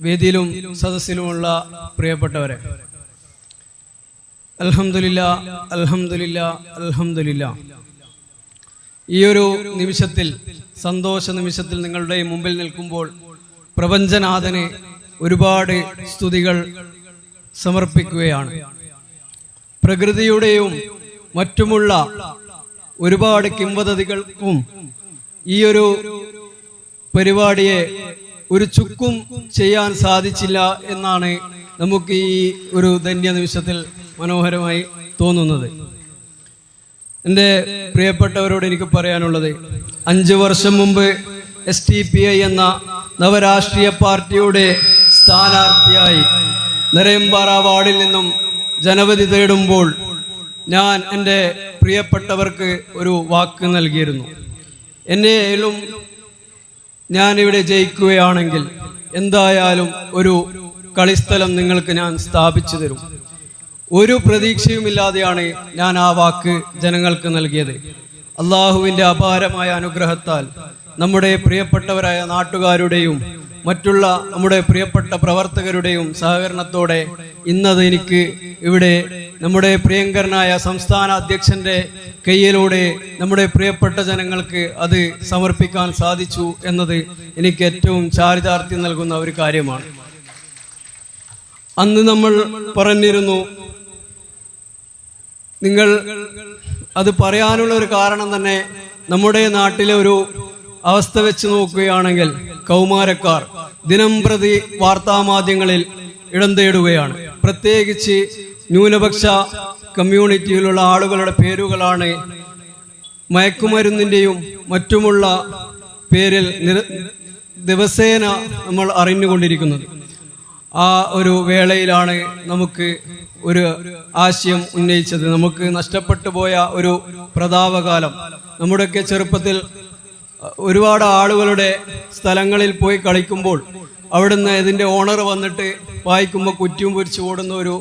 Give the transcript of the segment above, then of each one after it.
വേദിയിലും സദസ്സിലുമുള്ള പ്രിയപ്പെട്ടവരെ. അൽഹമില്ല അൽഹമില്ല അൽഹമില്ല ഈ ഒരു നിമിഷത്തിൽ സന്തോഷ നിമിഷത്തിൽ നിങ്ങളുടെ മുമ്പിൽ നിൽക്കുമ്പോൾ പ്രപഞ്ചനാഥന് ഒരുപാട് സ്തുതികൾ സമർപ്പിക്കുകയാണ്. പ്രകൃതിയുടെയും മറ്റുമുള്ള ഒരുപാട് കിംവദതികൾക്കും ഈ ഒരു പരിപാടിയെ ഒരു ചുക്കും ചെയ്യാൻ സാധിച്ചില്ല എന്നാണ് നമുക്ക് ഈ ഒരു ധന്യ നിമിഷത്തിൽ മനോഹരമായി തോന്നുന്നത്. എന്റെ പ്രിയപ്പെട്ടവരോട് എനിക്ക് പറയാനുള്ളത് അഞ്ച് വർഷം മുമ്പ് എസ് ടി പി ഐ എന്ന നവരാഷ്ട്രീയ പാർട്ടിയുടെ സ്ഥാനാർത്ഥിയായി നരയമ്പാറ വാർഡിൽ നിന്നും ജനവധി തേടുമ്പോൾ ഞാൻ എന്റെ പ്രിയപ്പെട്ടവർക്ക് ഒരു വാക്ക് നൽകിയിരുന്നു. എന്നെയും ഞാനിവിടെ ജയിക്കുകയാണെങ്കിൽ എന്തായാലും ഒരു കളിസ്ഥലം നിങ്ങൾക്ക് ഞാൻ സ്ഥാപിച്ചു തരും. ഒരു പ്രതീക്ഷയുമില്ലാതെയാണ് ഞാൻ ആ വാക്ക് ജനങ്ങൾക്ക് നൽകിയത്. അള്ളാഹുവിന്റെ അപാരമായ അനുഗ്രഹത്താൽ നമ്മുടെ പ്രിയപ്പെട്ടവരായ നാട്ടുകാരുടെയും മറ്റുള്ള നമ്മുടെ പ്രിയപ്പെട്ട പ്രവർത്തകരുടെയും സഹകരണത്തോടെ ഇന്നത് എനിക്ക് ഇവിടെ നമ്മുടെ പ്രിയങ്കരനായ സംസ്ഥാന അധ്യക്ഷന്റെ കയ്യിലൂടെ നമ്മുടെ പ്രിയപ്പെട്ട ജനങ്ങൾക്ക് അത് സമർപ്പിക്കാൻ സാധിച്ചു എന്നത് എനിക്ക് ഏറ്റവും ചാരിതാർത്ഥ്യം നൽകുന്ന ഒരു കാര്യമാണ്. അന്ന് നമ്മൾ പറഞ്ഞിരുന്നു നിങ്ങൾ അത് പറയാനുള്ള ഒരു കാരണം തന്നെ നമ്മുടെ നാട്ടിലെ ഒരു അവസ്ഥ വെച്ച് നോക്കുകയാണെങ്കിൽ കൗമാരക്കാർ ദിനം പ്രതി വാർത്താമാധ്യമങ്ങളിൽ ഇടം തേടുകയാണ്. പ്രത്യേകിച്ച് ന്യൂനപക്ഷ കമ്മ്യൂണിറ്റിയിലുള്ള ആളുകളുടെ പേരുകളാണ് മയക്കുമരുന്നിന്റെയും മറ്റുമുള്ള പേരിൽ ദിവസേന നമ്മൾ അറിഞ്ഞുകൊണ്ടിരിക്കുന്നത്. ആ ഒരു വേളയിലാണ് നമുക്ക് ഒരു ആശയം ഉന്നയിച്ചത്. നമുക്ക് നഷ്ടപ്പെട്ടു പോയ ഒരു പ്രതാപകാലം. നമ്മുടെയൊക്കെ ചെറുപ്പത്തിൽ ഒരുപാട് ആളുകളുടെ സ്ഥലങ്ങളിൽ പോയി കളിക്കുമ്പോൾ അവിടുന്ന് ഇതിന്റെ ഓണർ വന്നിട്ട് വായിക്കുമ്പോൾ കുറ്റിയും പൊരിച്ചു ഓടുന്ന ഒരു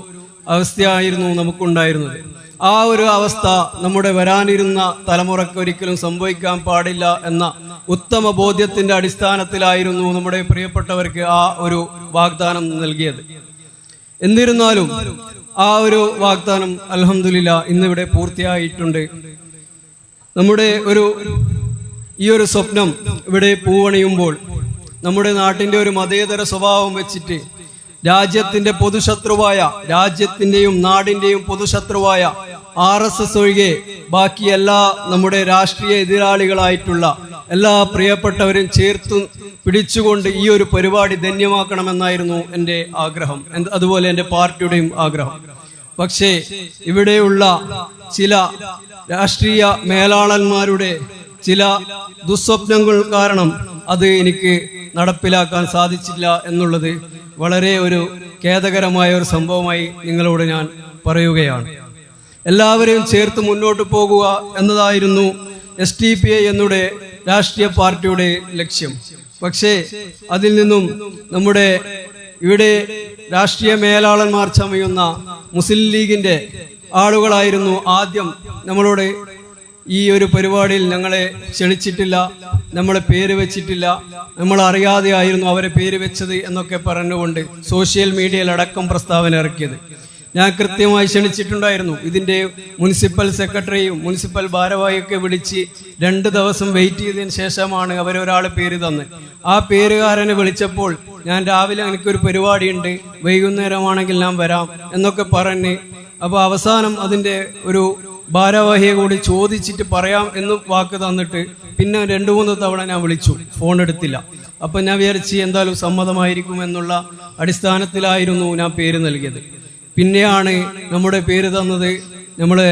അവസ്ഥയായിരുന്നു നമുക്കുണ്ടായിരുന്നത്. ആ ഒരു അവസ്ഥ നമ്മുടെ വരാനിരുന്ന തലമുറയ്ക്ക് ഒരിക്കലും സംഭവിക്കാൻ പാടില്ല എന്ന ഉത്തമ ബോധ്യത്തിന്റെ അടിസ്ഥാനത്തിലായിരുന്നു നമ്മുടെ പ്രിയപ്പെട്ടവർക്ക് ആ ഒരു വാഗ്ദാനം നൽകിയത്. എന്നിരുന്നാലും ആ ഒരു വാഗ്ദാനം അലഹമില്ല ഇന്നിവിടെ പൂർത്തിയായിട്ടുണ്ട്. നമ്മുടെ ഒരു ഈ ഒരു സ്വപ്നം ഇവിടെ പൂവണിയുമ്പോൾ നമ്മുടെ നാട്ടിന്റെ ഒരു മതേതര സ്വഭാവം വെച്ചിട്ട് രാജ്യത്തിന്റെ പൊതുശത്രുവായ രാജ്യത്തിന്റെയും നാടിന്റെയും പൊതുശത്രുവായ ആർ എസ് എസ് ഒഴികെ ബാക്കി എല്ലാ നമ്മുടെ രാഷ്ട്രീയ എതിരാളികളായിട്ടുള്ള എല്ലാ പ്രിയപ്പെട്ടവരും ചേർത്തു പിടിച്ചുകൊണ്ട് ഈ ഒരു പരിപാടി ധന്യമാക്കണമെന്നായിരുന്നു എന്റെ ആഗ്രഹം. അതുപോലെ എന്റെ പാർട്ടിയുടെയും ആഗ്രഹം. പക്ഷേ ഇവിടെയുള്ള ചില രാഷ്ട്രീയ മേലാളന്മാരുടെ ചില ദുസ്വപ്നങ്ങൾ കാരണം അത് എനിക്ക് നടപ്പിലാക്കാൻ സാധിച്ചില്ല എന്നുള്ളത് വളരെ ഒരു ഖേദകരമായ ഒരു സംഭവമായി നിങ്ങളോട് ഞാൻ പറയുകയാണ്. എല്ലാവരെയും ചേർത്ത് മുന്നോട്ട് പോകുക എന്നതായിരുന്നു എസ് ടി പി ഐ എന്നുടെ രാഷ്ട്രീയ പാർട്ടിയുടെ ലക്ഷ്യം. പക്ഷേ അതിൽ നിന്നും നമ്മുടെ ഇവിടെ രാഷ്ട്രീയ മേലാളന്മാർ ചമയുന്ന മുസ്ലിം ലീഗിന്റെ ആളുകളായിരുന്നു ആദ്യം നമ്മളോട് ഈ ഒരു പരിപാടിയിൽ ഞങ്ങളെ ക്ഷണിച്ചിട്ടില്ല നമ്മളെ പേര് വെച്ചിട്ടില്ല നമ്മൾ അറിയാതെ ആയിരുന്നു അവരെ പേര് വെച്ചത് എന്നൊക്കെ പറഞ്ഞുകൊണ്ട് സോഷ്യൽ മീഡിയയിൽ അടക്കം പ്രസ്താവന ഇറക്കിയത്. ഞാൻ കൃത്യമായി ക്ഷണിച്ചിട്ടുണ്ടായിരുന്നു. ഇതിന്റെ മുനിസിപ്പൽ സെക്രട്ടറിയും മുനിസിപ്പൽ ഭാരവാഹിയൊക്കെ വിളിച്ച് രണ്ട് ദിവസം വെയിറ്റ് ചെയ്തതിന് ശേഷമാണ് അവരൊരാൾ പേര് തന്ന്. ആ പേരുകാരനെ വിളിച്ചപ്പോൾ ഞാൻ രാവിലെ എനിക്കൊരു പരിപാടിയുണ്ട് വൈകുന്നേരമാണെങ്കിൽ ഞാൻ വരാം എന്നൊക്കെ പറഞ്ഞ് അപ്പോൾ അവസാനം അതിന്റെ ഒരു ഭാരവാഹിയെ കൂടി ചോദിച്ചിട്ട് പറയാം എന്ന് വാക്ക് തന്നിട്ട് പിന്നെ രണ്ടു മൂന്ന് തവണ ഞാൻ വിളിച്ചു. ഫോൺ എടുത്തില്ല. അപ്പം ഞാൻ വിചാരിച്ച് എന്തായാലും സമ്മതമായിരിക്കും എന്നുള്ള അടിസ്ഥാനത്തിലായിരുന്നു ഞാൻ പേര് നൽകിയത്. പിന്നെയാണ് നമ്മുടെ പേര് തന്നത് നമ്മളെ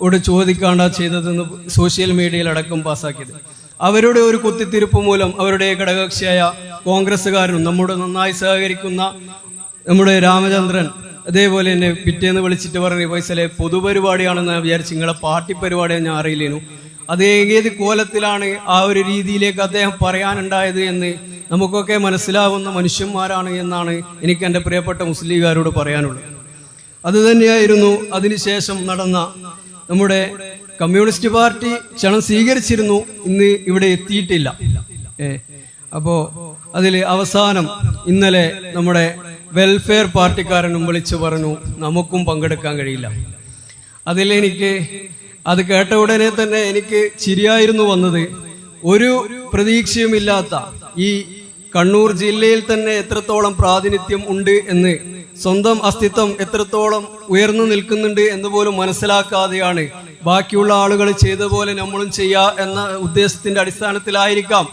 ഓട് ചോദിക്കാണ്ട ചെയ്തതെന്ന് സോഷ്യൽ മീഡിയയിൽ അടക്കം പാസ്സാക്കിയത് അവരുടെ ഒരു കുത്തിത്തിരിപ്പ് മൂലം അവരുടെ ഘടകകക്ഷിയായ കോൺഗ്രസ്സുകാരനും നമ്മോട് നന്നായി സഹകരിക്കുന്ന നമ്മുടെ രാമചന്ദ്രൻ അതേപോലെ തന്നെ പിറ്റേന്ന് വിളിച്ചിട്ട് പറഞ്ഞു പൈസലെ പൊതുപരിപാടിയാണെന്ന് വിചാരിച്ചു നിങ്ങളെ പാർട്ടി പരിപാടിയാണ് ഞാൻ അറിയില്ലേനു. അത് ഏത് കോലത്തിലാണ് ആ ഒരു രീതിയിലേക്ക് അദ്ദേഹം പറയാനുണ്ടായത് എന്ന് നമുക്കൊക്കെ മനസ്സിലാവുന്ന മനുഷ്യന്മാരാണ് എന്നാണ് എനിക്ക് എന്റെ പ്രിയപ്പെട്ട മുസ്ലിംകാരോട് പറയാനുള്ളത്. അതുതന്നെയായിരുന്നു അതിനുശേഷം നടന്ന നമ്മുടെ കമ്മ്യൂണിസ്റ്റ് പാർട്ടി ക്ഷണം സ്വീകരിച്ചിരുന്നു ഇന്ന് ഇവിടെ എത്തിയിട്ടില്ല. ഏ അപ്പോ അതിൽ അവസാനം ഇന്നലെ നമ്മുടെ വെൽഫെയർ പാർട്ടിക്കാരനും വിളിച്ചു പറഞ്ഞു നമുക്കും പങ്കെടുക്കാൻ കഴിയില്ല. അതിലെനിക്ക് അത് കേട്ട ഉടനെ തന്നെ എനിക്ക് ചിരിയായിരുന്നു വന്നത്. ഒരു പ്രതീക്ഷയുമില്ലാത്ത ഈ കണ്ണൂർ ജില്ലയിൽ തന്നെ എത്രത്തോളം പ്രാതിനിധ്യം ഉണ്ട് എന്ന് സ്വന്തം അസ്തിത്വം എത്രത്തോളം ഉയർന്നു നിൽക്കുന്നുണ്ട് എന്ന് പോലും മനസ്സിലാക്കാതെയാണ് ബാക്കിയുള്ള ആളുകൾ ചെയ്ത പോലെ നമ്മളും ചെയ്യാ എന്ന ഉദ്ദേശത്തിന്റെ അടിസ്ഥാനത്തിലായിരിക്കാം.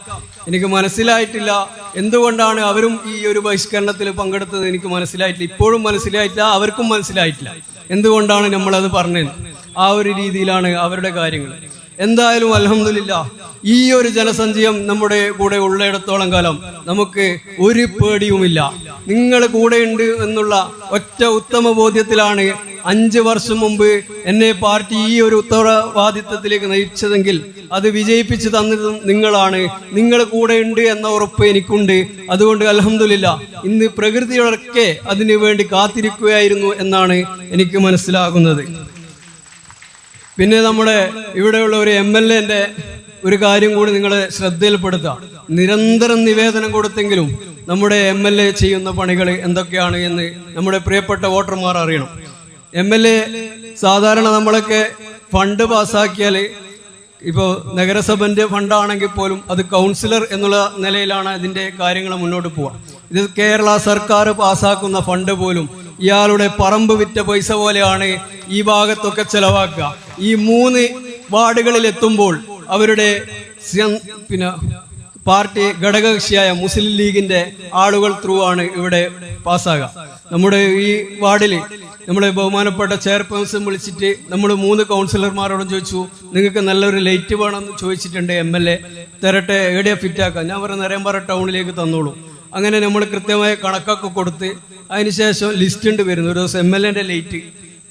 എനിക്ക് മനസ്സിലായിട്ടില്ല. എന്തുകൊണ്ടാണ് അവരും ഈ ഒരു ബഹിഷ്കരണത്തിൽ പങ്കെടുത്തത്? എനിക്ക് മനസ്സിലായിട്ടില്ല. ഇപ്പോഴും മനസ്സിലായിട്ടില്ല. അവർക്കും മനസ്സിലായിട്ടില്ല. എന്തുകൊണ്ടാണ് നമ്മളത് പറഞ്ഞത്? ആ ഒരു രീതിയിലാണ് അവരുടെ കാര്യങ്ങൾ. എന്തായാലും അലഹമില്ല ഈ ഒരു ജനസഞ്ചയം നമ്മുടെ കൂടെ ഉള്ളിടത്തോളം കാലം നമുക്ക് ഒരു പേടിയുമില്ല. നിങ്ങൾ കൂടെയുണ്ട് എന്നുള്ള ഒറ്റ ഉത്തമ ബോധ്യത്തിലാണ് അഞ്ച് വർഷം മുമ്പ് എന്നെ പാർട്ടി ഈ ഒരു ഉത്തരവാദിത്വത്തിലേക്ക് നയിച്ചതെങ്കിൽ അത് വിജയിപ്പിച്ചു തന്നതും നിങ്ങളാണ്. നിങ്ങൾ കൂടെയുണ്ട് എന്ന ഉറപ്പ് എനിക്കുണ്ട്. അതുകൊണ്ട് അലഹമില്ല ഇന്ന് പ്രകൃതിയൊക്കെ അതിനു വേണ്ടി കാത്തിരിക്കുകയായിരുന്നു എന്നാണ് എനിക്ക് മനസ്സിലാകുന്നത്. പിന്നെ നമ്മുടെ ഇവിടെയുള്ള ഒരു എം എൽ എന്റെ ഒരു കാര്യം കൂടി നിങ്ങൾ ശ്രദ്ധയിൽപ്പെടുത്താം നിരന്തരം നിവേദനം കൊടുത്തെങ്കിലും നമ്മുടെ എം എൽ എ ചെയ്യുന്ന പണികൾ എന്തൊക്കെയാണ് എന്ന് നമ്മുടെ പ്രിയപ്പെട്ട വോട്ടർമാർ അറിയണം. എം എൽ എ സാധാരണ നമ്മളൊക്കെ ഫണ്ട് പാസ്സാക്കിയാൽ ഇപ്പോൾ നഗരസഭന്റെ ഫണ്ടാണെങ്കിൽ പോലും അത് കൗൺസിലർ എന്നുള്ള നിലയിലാണ് അതിന്റെ കാര്യങ്ങൾ മുന്നോട്ട് പോവുക. ഇത് കേരള സർക്കാർ പാസ്സാക്കുന്ന ഫണ്ട് പോലും ഇയാളുടെ പറമ്പ് വിറ്റ പൈസ പോലെയാണ് ഈ ഭാഗത്തൊക്കെ ചെലവാക്കുക. ഈ മൂന്ന് വാർഡുകളിൽ എത്തുമ്പോൾ അവരുടെ പിന്നെ പാർട്ടി ഘടകകക്ഷിയായ മുസ്ലിം ലീഗിന്റെ ആളുകൾ ത്രൂ ആണ് ഇവിടെ പാസ്സാകുക. നമ്മുടെ ഈ വാർഡിൽ നമ്മളെ ബഹുമാനപ്പെട്ട ചെയർപേഴ്സൺ വിളിച്ചിട്ട് നമ്മൾ മൂന്ന് കൗൺസിലർമാരോടും ചോദിച്ചു നിങ്ങൾക്ക് നല്ലൊരു ലൈറ്റ് വേണമെന്ന് ചോദിച്ചിട്ടുണ്ട് എം എൽ എ. തരട്ടെ എവിടെയാ ഫിറ്റാക്കാം ഞാൻ പറഞ്ഞ നരേമ്പാറ ടൗണിലേക്ക് തന്നോളൂ. അങ്ങനെ നമ്മൾ കൃത്യമായ കണക്കൊക്കെ കൊടുത്ത് അതിനുശേഷം ലിസ്റ്റ് ഉണ്ട് വരുന്നു ഒരു ദിവസം എം എൽ എന്റെ ലൈറ്റ്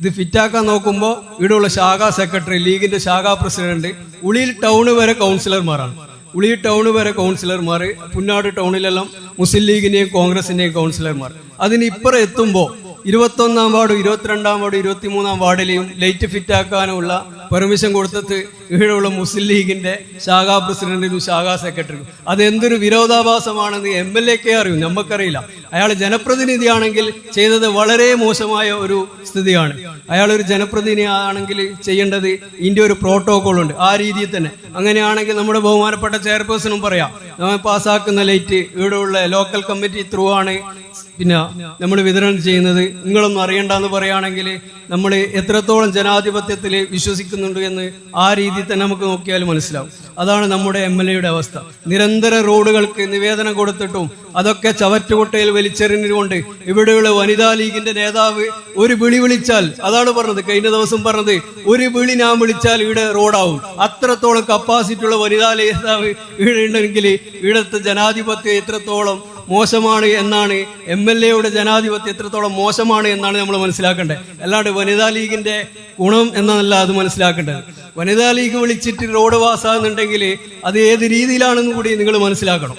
ഇത് ഫിറ്റാക്കാൻ നോക്കുമ്പോൾ ഇവിടെയുള്ള ശാഖാ സെക്രട്ടറി ലീഗിന്റെ ശാഖാ പ്രസിഡന്റ് ഉളിയിൽ ടൗണ് വരെ കൗൺസിലർമാരാണ്. ഉളി ടൗൺ വരെ കൗൺസിലർമാർ പുന്നാട് ടൗണിലെല്ലാം മുസ്ലിം ലീഗിന്റെയും കോൺഗ്രസിന്റെയും കൗൺസിലർമാർ അതിന് ഇപ്പുറം എത്തുമ്പോൾ ഇരുപത്തൊന്നാം വാർഡും ഇരുപത്തിരണ്ടാം വാർഡ് ഇരുപത്തിമൂന്നാം വാർഡിലെയും ലൈറ്റ് ഫിറ്റ് ആക്കാനുള്ള പെർമിഷൻ കൊടുത്തത് ഇവിടെയുള്ള മുസ്ലിം ലീഗിന്റെ ശാഖാ പ്രസിഡന്റിനും ശാഖാ സെക്രട്ടറിക്കും അത് എന്തൊരു വിരോധാഭാസമാണെന്ന് എം എൽ എക്കെ അറിയും. നമുക്കറിയില്ല. അയാൾ ജനപ്രതിനിധിയാണെങ്കിൽ ചെയ്തത് വളരെ മോശമായ ഒരു സ്ഥിതിയാണ്. അയാൾ ഒരു ജനപ്രതിനിധി ആണെങ്കിൽ ചെയ്യേണ്ടത് ഇന്ത്യ ഒരു പ്രോട്ടോകോൾ ഉണ്ട്. ആ രീതിയിൽ തന്നെ. അങ്ങനെയാണെങ്കിൽ നമ്മുടെ ബഹുമാനപ്പെട്ട ചെയർപേഴ്സണും പറയാം. നമ്മൾ പാസ്സാക്കുന്ന ലൈറ്റ് ഇവിടെയുള്ള ലോക്കൽ കമ്മിറ്റി ത്രൂ ആണ്. പിന്നെ നമ്മൾ വിതരണം ചെയ്യുന്നത് നിങ്ങളൊന്നും അറിയണ്ടെന്ന് പറയുകയാണെങ്കിൽ നമ്മൾ എത്രത്തോളം ജനാധിപത്യത്തിൽ വിശ്വസിക്കുന്നുണ്ട് എന്ന് ആ രീതിയിൽ തന്നെ നമുക്ക് നോക്കിയാൽ മനസ്സിലാവും. അതാണ് നമ്മുടെ എം എൽ എയുടെ അവസ്ഥ. നിരന്തര റോഡുകൾക്ക് നിവേദനം കൊടുത്തിട്ടും അതൊക്കെ ചവറ്റുകുട്ടയിൽ വലിച്ചെറിഞ്ഞുകൊണ്ട് ഇവിടെയുള്ള വനിതാ ലീഗിന്റെ നേതാവ് ഒരു വിളി വിളിച്ചാൽ അതാണ് പറഞ്ഞത് കഴിഞ്ഞ ദിവസം പറഞ്ഞത് ഒരു വിളി ഞാൻ വിളിച്ചാൽ ഇവിടെ റോഡാവും. അത്രത്തോളം കപ്പാസിറ്റി ഉള്ള വനിതാ നേതാവ് ഇവിടെ ഉണ്ടെങ്കിൽ ഇവിടുത്തെ ജനാധിപത്യം എത്രത്തോളം മോശമാണ് എന്നാണ് എം എൽ എയുടെ ജനാധിപത്യം എത്രത്തോളം മോശമാണ് എന്നാണ് നമ്മൾ മനസ്സിലാക്കേണ്ടത്. അല്ലാണ്ട് വനിതാ ലീഗിന്റെ ഗുണം എന്നല്ല അത് മനസ്സിലാക്കേണ്ടത്. വനിതാ ലീഗ് വിളിച്ചിട്ട് റോഡ് പാസ്സാകുന്നുണ്ടെങ്കിൽ അത് ഏത് രീതിയിലാണെന്ന് കൂടി നിങ്ങൾ മനസ്സിലാക്കണം.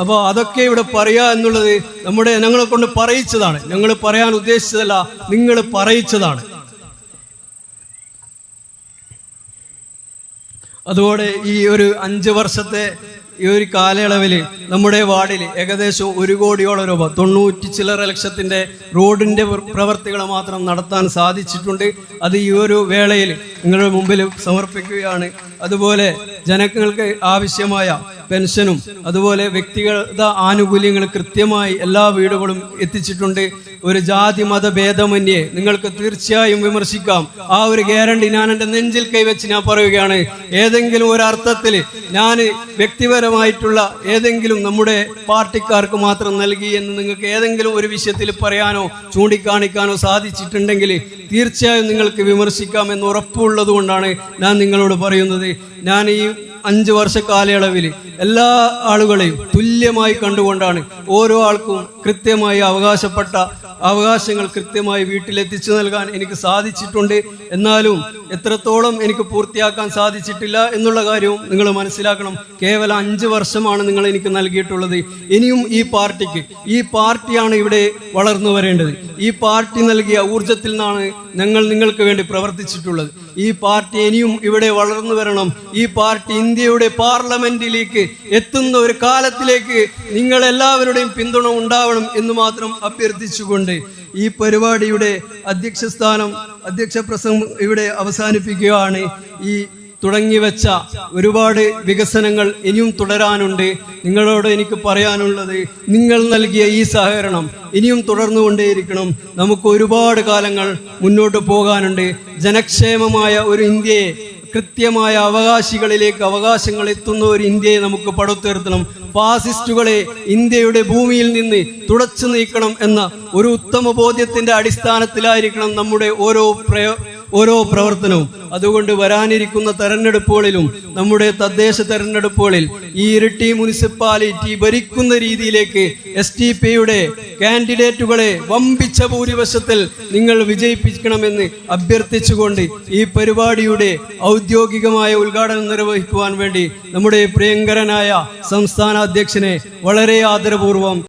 അപ്പോൾ അതൊക്കെ ഇവിടെ പറയുക എന്നുള്ളത് നമ്മുടെ ഞങ്ങളെ കൊണ്ട് പറയിച്ചതാണ്. ഞങ്ങൾ പറയാൻ ഉദ്ദേശിച്ചതല്ല നിങ്ങൾ പറയിച്ചതാണ്. അതുപോലെ ഈ ഒരു അഞ്ച് വർഷത്തെ ഈ ഒരു കാലയളവിൽ നമ്മുടെ വാർഡിൽ ഏകദേശം ഒരു കോടിയോളം രൂപ തൊണ്ണൂറ്റി ചില്ലറ ലക്ഷത്തിന്റെ റോഡിന്റെ പ്ര- പ്രവർത്തികൾ മാത്രം നടത്താൻ സാധിച്ചിട്ടുണ്ട്. അത് ഈ ഒരു വേളയിൽ നിങ്ങളുടെ മുമ്പിൽ സമർപ്പിക്കുകയാണ് അതുപോലെ ജനങ്ങൾക്ക് ആവശ്യമായ പെൻഷനും അതുപോലെ വ്യക്തിഗത ആനുകൂല്യങ്ങൾ കൃത്യമായി എല്ലാ വീടുകളും എത്തിച്ചിട്ടുണ്ട്. ഒരു ജാതി മത ഭേദമന്യേ നിങ്ങൾക്ക് തീർച്ചയായും വിമർശിക്കാം. ആ ഒരു ഗ്യാരണ്ടി ഞാൻ എന്റെ നെഞ്ചിൽ കൈവച്ച് ഞാൻ പറയുകയാണ്. ഏതെങ്കിലും ഒരു അർത്ഥത്തിൽ ഞാൻ വ്യക്തിപരമായിട്ടുള്ള ഏതെങ്കിലും നമ്മുടെ പാർട്ടിക്കാർക്ക് മാത്രം നൽകി എന്ന് നിങ്ങൾക്ക് ഏതെങ്കിലും ഒരു വിഷയത്തിൽ പറയാനോ ചൂണ്ടിക്കാണിക്കാനോ സാധിച്ചിട്ടുണ്ടെങ്കിൽ തീർച്ചയായും നിങ്ങൾക്ക് വിമർശിക്കാം എന്ന് ഉറപ്പുള്ളത് കൊണ്ടാണ് ഞാൻ നിങ്ങളോട് പറയുന്നത്. ഞാൻ ഈ അഞ്ച് വർഷ കാലയളവിൽ എല്ലാ ആളുകളെയും തുല്യമായി കണ്ടുകൊണ്ടാണ് ഓരോ ആൾക്കും കൃത്യമായി അവകാശപ്പെട്ട അവകാശങ്ങൾ കൃത്യമായി വീട്ടിലെത്തിച്ചു നൽകാൻ എനിക്ക് സാധിച്ചിട്ടുണ്ട്. എന്നാലും എത്രത്തോളം എനിക്ക് പൂർത്തിയാക്കാൻ സാധിച്ചിട്ടില്ല എന്നുള്ള കാര്യവും നിങ്ങൾ മനസ്സിലാക്കണം. കേവലം അഞ്ച് വർഷമാണ് നിങ്ങൾ എനിക്ക് നൽകിയിട്ടുള്ളത്. ഇനിയും ഈ പാർട്ടിക്ക് ഈ പാർട്ടിയാണ് ഇവിടെ വളർന്നു വരേണ്ടത്. ഈ പാർട്ടി നൽകിയ ഊർജത്തിൽ നിന്നാണ് ഞങ്ങൾ നിങ്ങൾക്ക് വേണ്ടി പ്രവർത്തിച്ചിട്ടുള്ളത്. ഈ പാർട്ടി ഇനിയും ഇവിടെ വളർന്നു വരണം. ഈ പാർട്ടി ഇന്ത്യയുടെ പാർലമെന്റിലേക്ക് എത്തുന്ന ഒരു കാലത്തിലേക്ക് നിങ്ങൾ എല്ലാവരുടെയും പിന്തുണ ഉണ്ടാവണം എന്ന് മാത്രം അഭ്യർത്ഥിച്ചുകൊണ്ട് ഈ പരിപാടിയുടെ അധ്യക്ഷ സ്ഥാനം അധ്യക്ഷ പ്രസംഗം ഇവിടെ അവസാനിപ്പിക്കുകയാണ്. ഈ തുടങ്ങി വെച്ച ഒരുപാട് വികസനങ്ങൾ ഇനിയും തുടരാനുണ്ട്. നിങ്ങളോട് എനിക്ക് പറയാനുള്ളത് നിങ്ങൾ നൽകിയ ഈ സഹകരണം ഇനിയും തുടർന്നുകൊണ്ടേയിരിക്കണം. നമുക്ക് ഒരുപാട് കാലങ്ങൾ മുന്നോട്ട് പോകാനുണ്ട്. ജനക്ഷേമമായ ഒരു ഇന്ത്യയെ കൃത്യമായ അവകാശികളിലേക്ക് അവകാശങ്ങൾ എത്തുന്ന ഒരു ഇന്ത്യയെ നമുക്ക് പടുത്തുയർത്തണം. ഫാസിസ്റ്റുകളെ ഇന്ത്യയുടെ ഭൂമിയിൽ നിന്ന് തുടച്ചു നീക്കണം എന്ന ഒരു ഉത്തമ ബോധ്യത്തിന്റെ അടിസ്ഥാനത്തിലായിരിക്കണം നമ്മുടെ ഓരോ പ്രയോ ഓരോ പ്രവർത്തനവും അതുകൊണ്ട് വരാനിരിക്കുന്ന തെരഞ്ഞെടുപ്പുകളിലും നമ്മുടെ തദ്ദേശ തെരഞ്ഞെടുപ്പുകളിൽ ഈ ഇരട്ടി മുനിസിപ്പാലിറ്റി ഭരിക്കുന്ന രീതിയിലേക്ക് എസ് ടി പിയുടെ കാൻഡിഡേറ്റുകളെ വമ്പിച്ച ഭൂരിപക്ഷത്തിൽ നിങ്ങൾ വിജയിപ്പിക്കണമെന്ന് അഭ്യർത്ഥിച്ചുകൊണ്ട് ഈ പരിപാടിയുടെ ഔദ്യോഗികമായ ഉദ്ഘാടനം നിർവഹിക്കുവാൻ വേണ്ടി നമ്മുടെ പ്രിയങ്കരനായ സംസ്ഥാന അധ്യക്ഷനെ വളരെ ആദരപൂർവം